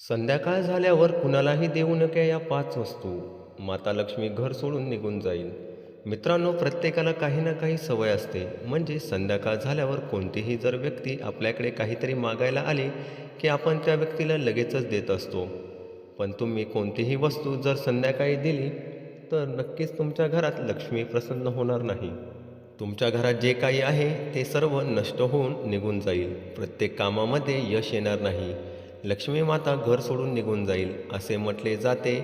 संध्याकाळ झाल्यावर कुणालाही देऊ नका या पाच वस्तू. माता लक्ष्मी घर सोडून निघून जाईल. मित्रांनो प्रत्येकाला काही ना काही सवय असते. म्हणजे संध्याकाळ झाल्यावर कोणतीही जर व्यक्ती आपल्याकडे काहीतरी मागायला आली की आपण त्या व्यक्तीला लगेचच देत असतो. पण तुम्ही कोणतीही वस्तू जर संध्याकाळी दिली तर नक्कीच तुमच्या घरात लक्ष्मी प्रसन्न होणार नाही. तुमच्या घरात जे काही आहे ते सर्व नष्ट होऊन निघून जाईल. प्रत्येक कामामध्ये यश येणार नाही. लक्ष्मी माता घर सोडून निघून जाईल असे म्हटले जाते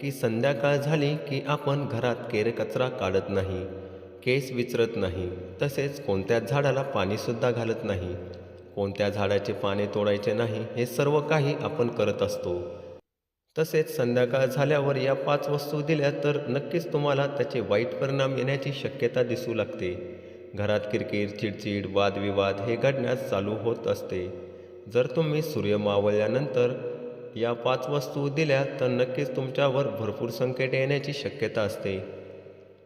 की संध्याकाळ झाली की आपण घरात केरकचरा काढत नाही केस विचरत नाही तसेच कोणत्याच झाडाला पाणीसुद्धा घालत नाही. कोणत्या झाडाचे पाने तोडायचे नाही हे सर्व काही आपण करत असतो. तसेच संध्याकाळ झाल्यावर या पाच वस्तू दिल्या तर नक्कीच तुम्हाला त्याचे वाईट परिणाम येण्याची शक्यता दिसू लागते. घरात किरकिर चिडचिड वादविवाद हे घडण्यास चालू होत असते. जर तुम्ही सूर्य मावळल्यानंतर या पाच वस्तू दिल्या तर नक्कीच तुमच्यावर भरपूर संकट येण्याची शक्यता असते.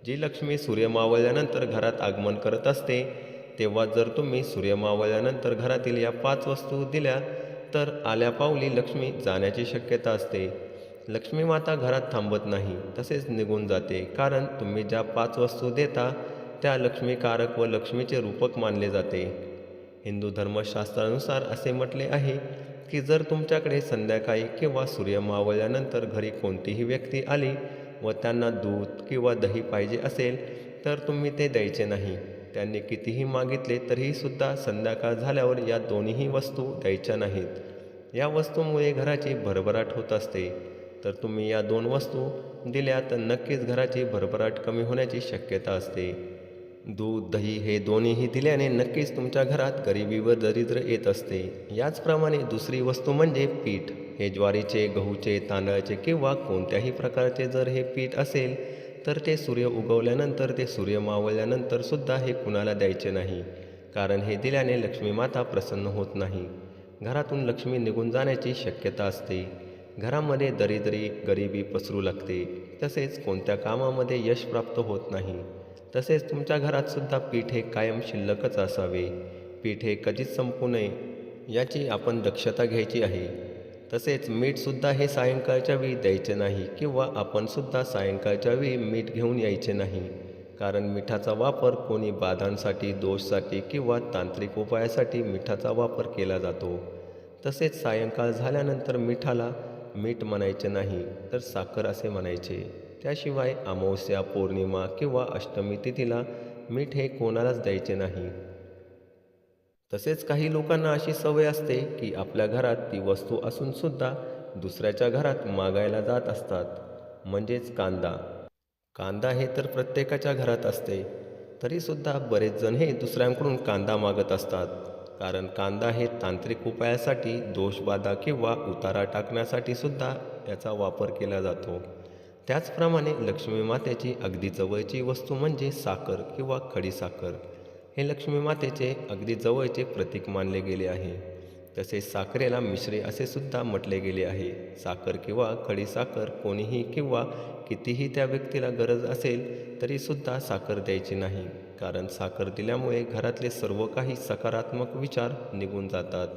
जी लक्ष्मी सूर्य मावळल्यानंतर घरात आगमन करत असते तेव्हा जर तुम्ही सूर्य मावळल्यानंतर घरातील या पाच वस्तू दिल्या तर आल्या पावली लक्ष्मी जाण्याची शक्यता असते. लक्ष्मी माता घरात थांबत नाही तसेच निघून जाते कारण तुम्ही ज्या पाच वस्तू देता त्या लक्ष्मीकारक व लक्ष्मीचे रूपक मानले जाते. हिंदू धर्मशास्त्रानुसार असे म्हटले आहे की जर तुमच्याकडे संध्याकाळी किंवा सूर्य मावळल्यानंतर घरी कोणतीही व्यक्ती आली व त्यांना दूध किंवा दही पाहिजे असेल तर तुम्ही ते द्यायचे नाही. त्यांनी कितीही मागितले तरीहीसुद्धा संध्याकाळ झाल्यावर या दोन्हीही वस्तू द्यायच्या नाहीत. या वस्तूमुळे घराची भरभराट होत असते. तर तुम्ही या दोन वस्तू दिल्या तर नक्कीच घराची भरभराट कमी होण्याची शक्यता असते. दूध दही हे दोन्हीही दिल्याने नक्कीच तुमच्या घरात गरिबी व दरिद्र येत असते. याचप्रमाणे दुसरी वस्तू म्हणजे पीठ. हे ज्वारीचे गहूचे तांदळाचे किंवा कोणत्याही प्रकारचे जर हे पीठ असेल तर ते सूर्य उगवल्यानंतर ते सूर्य मावळल्यानंतर सुद्धा हे कुणाला द्यायचे नाही. कारण हे दिल्याने लक्ष्मी माता प्रसन्न होत नाही. घरातून लक्ष्मी निघून जाण्याची शक्यता असते. घरामध्ये दरिद्री गरिबी पसरू लागते. तसेच कोणत्या कामामध्ये यश प्राप्त होत नाही. तसेच तुमच्या घरातसुद्धा पीठ हे कायम शिल्लकच असावे. पीठ हे कधीच संपू नये याची आपण दक्षता घ्यायची आहे. तसेच मीठसुद्धा हे सायंकाळच्या वेळी द्यायचे नाही किंवा आपणसुद्धा सायंकाळच्या वेळी मीठ घेऊन यायचे नाही. कारण मिठाचा वापर कोणी बाधांसाठी दोषसाठी किंवा तांत्रिक उपायासाठी मिठाचा वापर केला जातो. तसेच सायंकाळ झाल्यानंतर मिठाला मीठ म्हणायचे नाही तर साखर असे म्हणायचे. त्याशिवाय अमावस्या पौर्णिमा किंवा अष्टमी तिथीला मीठ हे कोणालाच द्यायचे नाही. तसेच काही लोकांना अशी सवय असते की आपल्या घरात ती वस्तू असूनसुद्धा दुसऱ्याच्या घरात मागायला जात असतात म्हणजेच कांदा. कांदा हे तर प्रत्येकाच्या घरात असते तरीसुद्धा बरेच जण हे दुसऱ्यांकडून कांदा मागत असतात कारण कांदा हे तांत्रिक उपायासाठी दोषबाधा किंवा उतारा टाकण्यासाठी सुद्धा याचा वापर केला जातो. त्याचप्रमाणे लक्ष्मी मातेची अगदी जवळची वस्तू म्हणजे साखर किंवा खडीसाखर हे लक्ष्मी मातेचे अगदी जवळचे प्रतीक मानले गेले आहे. तसेच साखरेला मिश्री असे सुद्धा म्हटले गेले आहे. साखर किंवा खडीसाखर कोणीही किंवा कितीही त्या व्यक्तीला गरज असेल तरीसुद्धा साखर द्यायची नाही. कारण साखर दिल्यामुळे घरातले सर्व काही सकारात्मक विचार निघून जातात.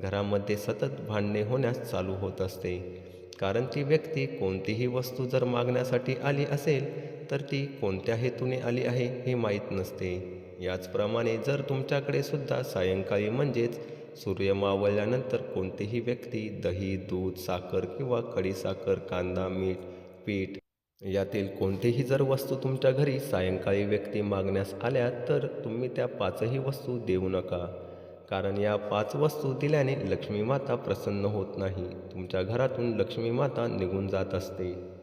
घरामध्ये सतत भांडणे होण्यास चालू होत असते. कारण ती व्यक्ती कोणतीही वस्तू जर मागण्यासाठी आली असेल तर ती कोणत्या हेतूने आली आहे हे माहीत नसते. याचप्रमाणे जर तुमच्याकडे सुद्धा सायंकाळी म्हणजेच सूर्य मावळल्यानंतर कोणतीही व्यक्ती दही दूध साखर किंवा खडीसाखर कांदा मीठ पीठ यातील कोणतीही जर वस्तू तुमच्या घरी सायंकाळी व्यक्ती मागण्यास आल्या तर तुम्ही त्या पाचही वस्तू देऊ नका. कारण या पाच वस्तू दिल्याने लक्ष्मी माता प्रसन्न होत नाही. तुमच्या घरातून लक्ष्मी माता निघून जात असते.